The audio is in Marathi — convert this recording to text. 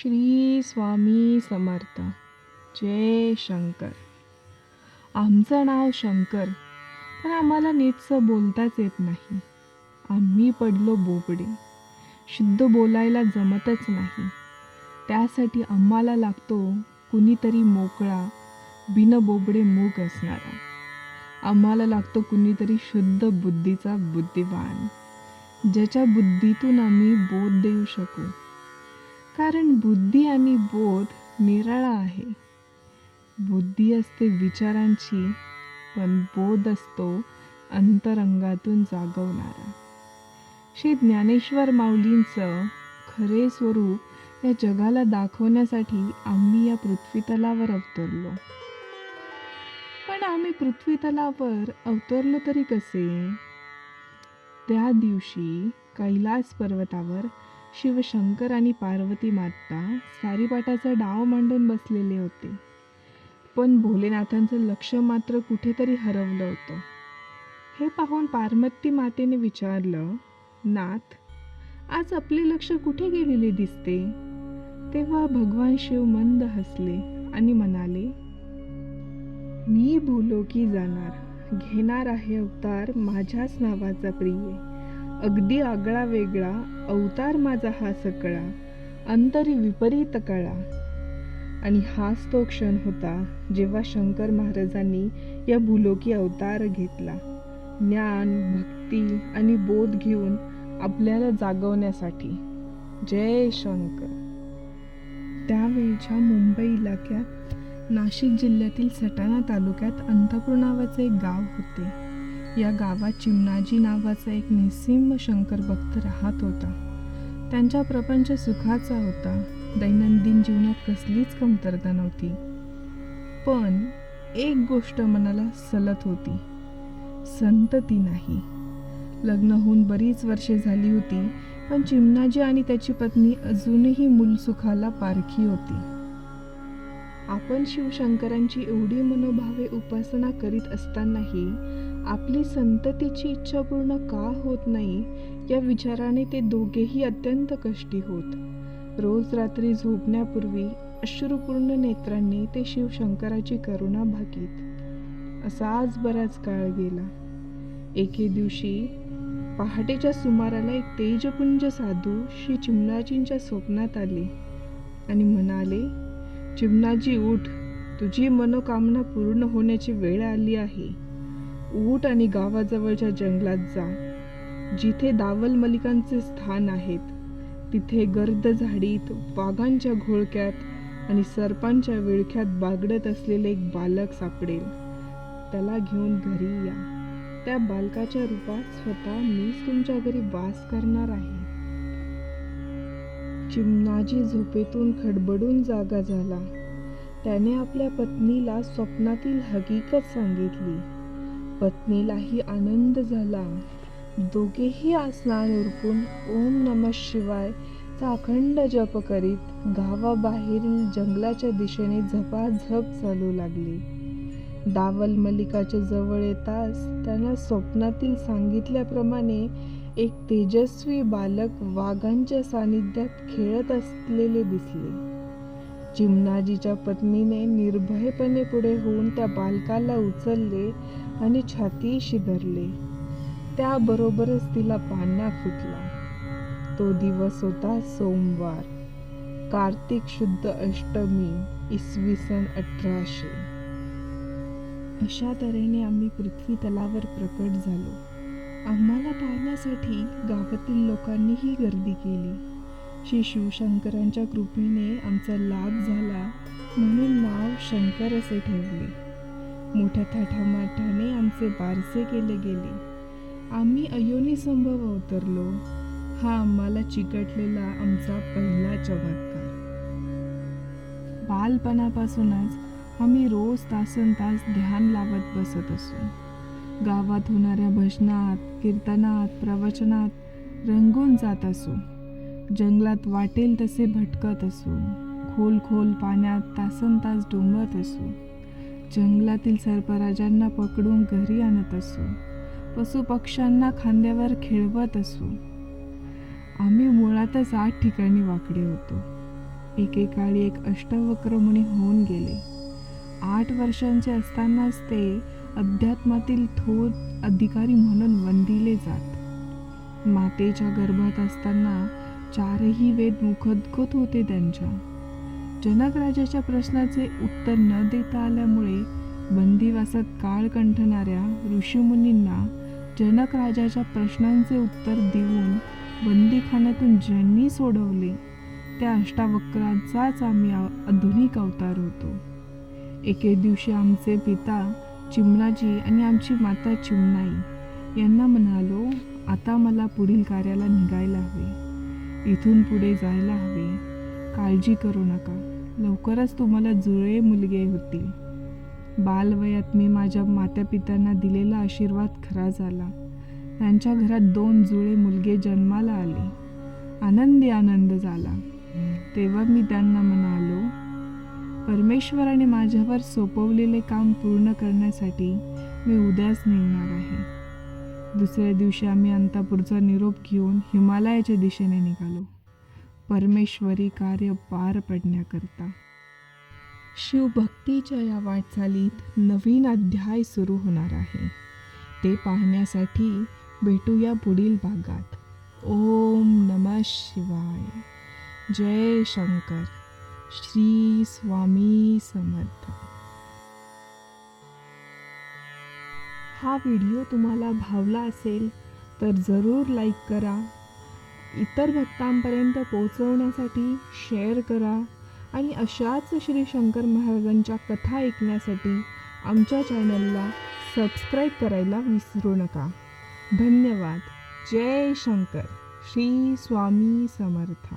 श्री स्वामी समर्थ. जय शंकर. आमचं नाव शंकर पण आम्हाला नीटसं बोलताच येत नाही. आम्ही पडलो बोबडे. शुद्ध बोलायला जमतच नाही. त्यासाठी आम्हाला लागतो कुणीतरी मोकळा बिन बोबडे मूग असणारा. आम्हाला लागतो कुणीतरी शुद्ध बुद्धीचा बुद्धिवान ज्याच्या बुद्धीतून आम्ही बोध देऊ शकू. कारण बुद्धी आणि बोध निराळा आहे. बुद्धी असते विचारांची पण बोध असतो अंतरंगातून जागवणारा. श्री ज्ञानेश्वर माऊलींचं खरे स्वरूप या जगाला दाखवण्यासाठी आम्ही या पृथ्वीतलावर अवतरलो. पण आम्ही पृथ्वीतलावर अवतरलो तरी कसे? त्या दिवशी कैलास पर्वतावर शिवशंकर आणि पार्वती माता सारीपाटाचा डाव मांडून बसलेले होते. पण भोलेनाथांचं लक्ष मात्र कुठेतरी हरवलं होतं. हे पाहून पार्वती मातेने विचारलं नाथ आज आपले लक्ष कुठे गेलेले दिसते? तेव्हा भगवान शिव मंद हसले आणि म्हणाले मी बोलो की जाणार. घेणार आहे अवतार माझ्याच नावाचा प्रिय. अगदी आगळा वेगळा अवतार माझा हा सकळा अंतरी विपरीत कळा. आणि हाच तो क्षण होता जेव्हा शंकर महाराजांनी या भूलोकी अवतार घेतला. ज्ञान भक्ती आणि बोध घेऊन आपल्याला जागवण्यासाठी. जय शंकर. त्यावेळच्या मुंबई इलाक्यात नाशिक जिल्ह्यातील सटाणा तालुक्यात अंतपूर नावाचे एक गाव होते. या गावात चिमणाजी नावाचा एक निसिंह शंकर भक्त राहत होता. त्यांचा प्रपंच सुखाचा होता. दैनंदिन जीवनात कसलीच कमतरता नव्हती. पण एक गोष्ट मनाला सलत होती. संतती नाही. लग्न होऊन बरीच वर्षे झाली होती पण चिमणाजी आणि त्याची पत्नी अजूनही मूलसुखाला पारखी होती. आपण शिवशंकरांची एवढी मनोभावे उपासना करीत असतानाही आपली संततीची इच्छा पूर्ण का होत नाही या विचाराने ते दोघेही अत्यंत कष्टी होत. रोज रात्री झोपण्यापूर्वी अश्रुपूर्ण नेत्रांनी ते शिवशंकराची करुणा भागीत. असा आज बराच काळ गेला. एके दिवशी पहाटेच्या सुमाराला एक तेजपुंज साधू श्री चिमणाजींच्या स्वप्नात आले आणि म्हणाले चिमणाजी उठ. तुझी मनोकामना पूर्ण होण्याची वेळ आली आहे. उठ आणि गावाजवळच्या जंगलात जा. जिथे दावल मलिकांचे स्थान आहेत तिथे गर्द झाडीत वाघांच्या घोळक्यात आणि सर्पांच्या विळख्यात बागडत असलेले एक बालक सापडेल. त्याला घेऊन घरी या. त्या बालकाच्या रूपात स्वतः मीच तुमच्या घरी वास करणार आहे. चिमणाजी झोपेतून खडबडून जागा झाला. त्याने आपल्या पत्नीला स्वप्नातील हकीकत सांगितली. पत्नीलाही आनंद झाला. दोघेही आसनान उरकून ओम नम शिवाय चा अखंड जप करीत गावाबाहेरील जंगलाच्या दिशेने झपाझप चालू लागली. दावल मलिकाच्या जवळ येताच त्यांना स्वप्नातील सांगितल्याप्रमाणे एक तेजस्वी बालक वाघांच्या सानिध्यात खेळत असलेले दिसले. चिमणाजीच्या पत्नीने निर्भयपणे पुढे होऊन त्या बालकाला उचलले आणि छाती शिदरले. त्याबरोबरच तिला पाना फुटला. तो दिवस होता सोमवार. कार्तिक शुद्ध अष्टमी इसवी सन अठराशे. अशा तऱ्हेने आम्ही पृथ्वी तलावर प्रकट झालो. आम्हाला पाहण्यासाठी गावातील लोकांनीही गर्दी केली. श्री शिवशंकरांच्या कृपेने आमचा लाभ झाला म्हणून नाव शंकर असे ठेवले. मोठ्या थाटामाटाने आमचे बारसे केले गेले. आम्ही अयोनी संभव अवतरलो. हा आम्हाला चिकटलेला आमचा पहिला चमत्कार. बालपणापासूनच आम्ही रोज तासन तास ध्यान लावत बसत असू. गावात होणाऱ्या भजनात कीर्तनात प्रवचनात रंगून जात असू. जंगलात वाटेल तसे भटकत असू. खोल खोल पाण्यात तासन तास डोंबत असू. जंगलातील सर्पराजांना पकडून घरी आणत असू. पशुपक्ष्यांना खांद्यावर खेळवत असू. आम्ही मुळातच आठ ठिकाणी वाकडे होतो. एकेकाळी एक अष्टवक्र मुनी होऊन गेले. आठ वर्षांचे असतानाच ते अध्यात्मातील थोर अधिकारी म्हणून वंदिले जात. मातेच्या गर्भात असताना चारही वेद मुखदगत होते त्यांच्या. जनक राजाच्या प्रश्नाचे उत्तर न देता आल्यामुळे बंदिवासात काळ कंठणाऱ्या ऋषीमुनींना जनक राजाच्या प्रश्नांचे उत्तर देऊन बंदीखान्यातून ज्यांनी सोडवले त्या अष्टावक्रांचाच आम्ही आधुनिक अवतार होतो. एके दिवशी आमचे पिता चिमणाजी आणि आमची माता चिमणाई यांना म्हणालो आता मला पुढील कार्याला निघायला हवे. इथून पुढे जायला हवे. काळजी करू नका. लवकरच तुम्हाला जुळे मुलगे होतील. बालवयात मी माझ्या मातापित्यांना दिलेला आशीर्वाद खरा झाला. त्यांच्या घरात दोन जुळे मुलगे जन्माला आले. आनंदी आनंद झाला. तेव्हा मी त्यांना म्हणालो परमेश्वराने माझ्यावर सोपवलेले काम पूर्ण करण्यासाठी मी उद्याच निघणार आहे. दुसऱ्या दिवशी आम्ही अंतापूरचा निरोप घेऊन हिमालयाच्या दिशेने निघालो. परमेश्वरी कार्य पार पडण्याकरता. शिवभक्तीच्या या वाटचालीत नवीन अध्याय सुरू होणार आहे. ते पाहण्यासाठी भेटूया पुढील भागात. ओम नम शिवाय. जय शंकर. श्री स्वामी समर्थ. हा व्हिडिओ तुम्हाला भावला असेल तर जरूर लाईक करा. इतर भक्तांपर्यंत पोहोचवण्यासाठी शेअर करा आणि अशाच श्री शंकर महाराजांच्या कथा ऐकण्यासाठी आमच्या चॅनलला सबस्क्राईब करायला विसरू नका. धन्यवाद. जय शंकर. श्री स्वामी समर्थ.